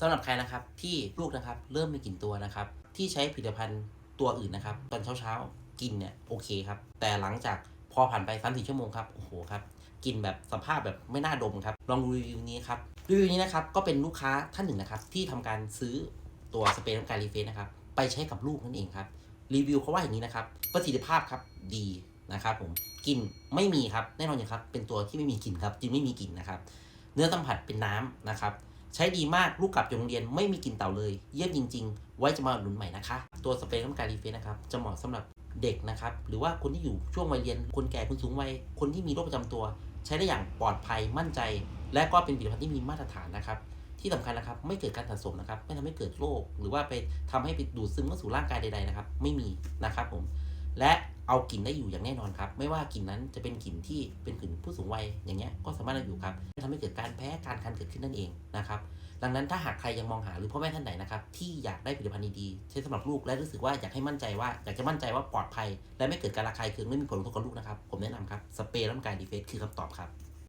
สำหรับใครนะครับที่ลูกนะครับเริ่มมีกลิ่นตัวนะครับ ที่ใช้ผลิตภัณฑ์ตัวอื่นนะครับ ตอนเช้าๆกินเนี่ยโอเคครับ แต่หลังจากพอผ่านไป3 4ชั่วโมงครับโอ้โหครับกินแบบสภาพแบบไม่น่าดมครับ ลองดูรีวิวนี้ครับรีวิวนี้นะครับก็เป็นลูกค้าท่านหนึ่งนะครับที่ทำการซื้อตัวสเปรย์น้ำการรีเฟรชนะครับไปใช้กับลูกนั่นเองครับรีวิวเขาว่าอย่างนี้นะครับประสิทธิภาพครับดีนะครับผมกลิ่นไม่มีครับแน่นอนอย่างครับเป็นตัวที่ไม่มีกลิ่นครับจึงไม่มีกลิ่นนะครับ เนื้อสัมผัสเป็นน้ำนะครับ ใช้ดีมากลูกกลับจากโรงเรียนไม่มีกลิ่นเต่าเลย เยี่ยมจริง ๆ ไว้จะมาหนุนใหม่นะคะ ตัวสเปรย์น้ำการรีเฟรชนะครับ จะเหมาะสำหรับเด็กนะครับ หรือว่าคนที่อยู่ช่วงวัยเรียน คนแก่คนสูงวัย คนที่มีโรคประจำตัว ใช้ได้อย่างปลอดภัยมั่นใจ และก็เป็นผลิตภัณฑ์ที่มีมาตรฐานนะครับ ที่สำคัญนะครับ ไม่เกิดการสะสมนะครับ ไม่ทำให้เกิดโรคหรือว่าไปทำให้ไปดูดซึมเข้าสู่ร่างกายใดๆนะครับ ไม่มีนะครับผม และ เอากลิ่นได้อยู่อย่างแน่นอนครับ ไม่ว่ากลิ่นนั้นจะเป็นกลิ่นที่เป็นกลิ่นผู้สูงวัยอย่างเงี้ยก็สามารถอยู่ครับไม่ทำให้เกิดการแพ้การคันเกิดขึ้นนั่นเองนะครับดังนั้นถ้าหากใครยังมองหาหรือพ่อแม่ท่านไหนนะครับที่อยากได้ผลิตภัณฑ์ดีๆใช้สำหรับลูกและรู้สึกว่าอยากให้มั่นใจว่าอยากจะมั่นใจว่าปลอดภัย และไม่เกิดการระคายเคืองไม่มีผลกระทบกับลูกนะครับผมแนะนำครับสเปรย์ร่างกายดีเฟสคือคำตอบครับ